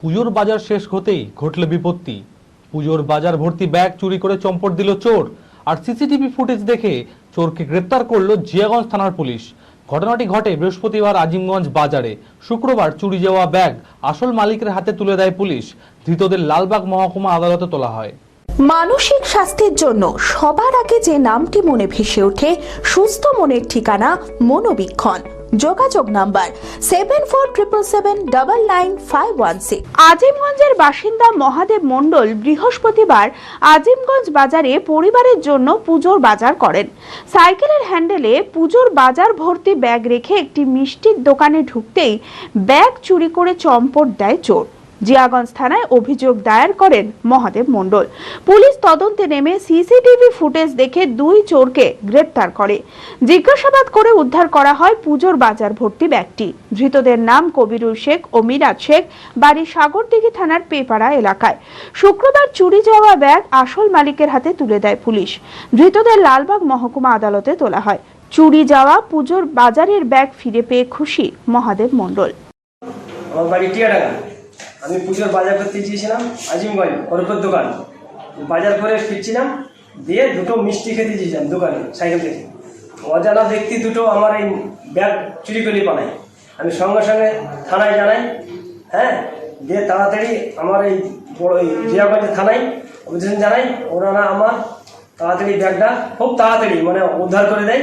পুজোর বাজার শেষ হতেই ঘটল বিপত্তি। পুজোর বাজার ভর্তি ব্যাগ চুরি করে চম্পট দিল চোর, আর সিসিটিভি ফুটেজ দেখে চোরকে গ্রেপ্তার করল জিয়াগঞ্জ থানার পুলিশ। ঘটনাটি ঘটে বৃহস্পতিবার আজিমগঞ্জ বাজারে। শুক্রবার চুরি যাওয়া ব্যাগ আসল মালিকের হাতে তুলে দেয় পুলিশ। ধৃতদের লালবাগ মহকুমা আদালতে তোলা হয়। মানসিক স্বাস্থ্যের জন্য সবার আগে যে নামটি মনে ভেসে ওঠে, সুস্থ মনের ঠিকানা মনোবীক্ষণ। যোগাযোগ number seven four triple seven double nine five one six আজিমগঞ্জের বাসিন্দা মহাদেব মণ্ডল বৃহস্পতিবার আজিমগঞ্জ বাজারে পরিবারের জন্য পুজোর বাজার করেন। সাইকেলের হ্যান্ডেলে পুজোর বাজার ভর্তি ব্যাগ রেখে একটি মিষ্টির দোকানে ঢুকতেই ব্যাগ চুরি করে চম্পট দেয় চোর। জিয়াগঞ্জ থানায় অভিযোগ দায়ের করেন মহাদেব মণ্ডল। পুলিশ তদন্তে নেমে সিসিটিভি ফুটেজ দেখে দুই চোরকে গ্রেপ্তার করে। জিজ্ঞাসাবাদ করে উদ্ধার করা হয় পুজোর বাজার ভর্তি ব্যাগটি। ধৃতদের নাম কবিরুল শেখ ও মিরাজ শেখ, বাড়ি সাগরদিঘি থানার পেপাড়া এলাকায়। শুক্রবার চুরি যাওয়া ব্যাগ আসল মালিকের হাতে তুলে দেয় পুলিশ। ধৃতদের লালবাগ মহকুমা আদালতে তোলা হয়। চুরি যাওয়া পুজোর বাজারের ব্যাগ ফিরে পেয়ে খুশি মহাদেব মণ্ডল। আমি পুজোর বাজার করতে গিয়েছিলাম আজিমগঞ্জ বরফের দোকান। বাজার করে ফিরছিলাম, দিয়ে দুটো মিষ্টি খেতে গিয়েছিলাম দোকানে, সাইকেল থেকে। অজানা ব্যক্তি দুটো আমার এই ব্যাগ চুরি করে পালায় আমি সঙ্গে সঙ্গে থানায় জানাই হ্যাঁ? দিয়ে তাড়াতাড়ি আমার এই বড় জিয়াগঞ্জ থানায় অভিযোগ জানাই, ওনারা আমার তাড়াতাড়ি ব্যাগটা খুব তাড়াতাড়ি মানে উদ্ধার করে দেয়।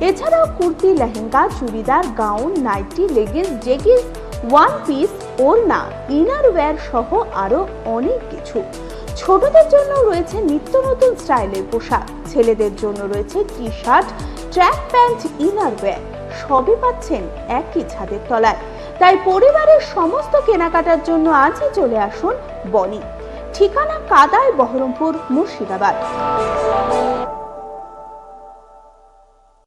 এছাড়াও kurti, lehenga, churidar, gown, nightie leggings jeggings one piece ওড়না ইনার ওয়্যার সহ আরও অনেক কিছু। ছোটদের জন্য রয়েছে নিত্য নতুন স্টাইলের পোশাক। ছেলেদের জন্য রয়েছে T shirt track pant inner wear সবই পাচ্ছেন একই ছাদের তলায়। তাই পরিবারের সমস্ত কেনাকাটার জন্য আজই চলে আসুন বনি। ঠিকানা কাদায় বহরমপুর, মুর্শিদাবাদ।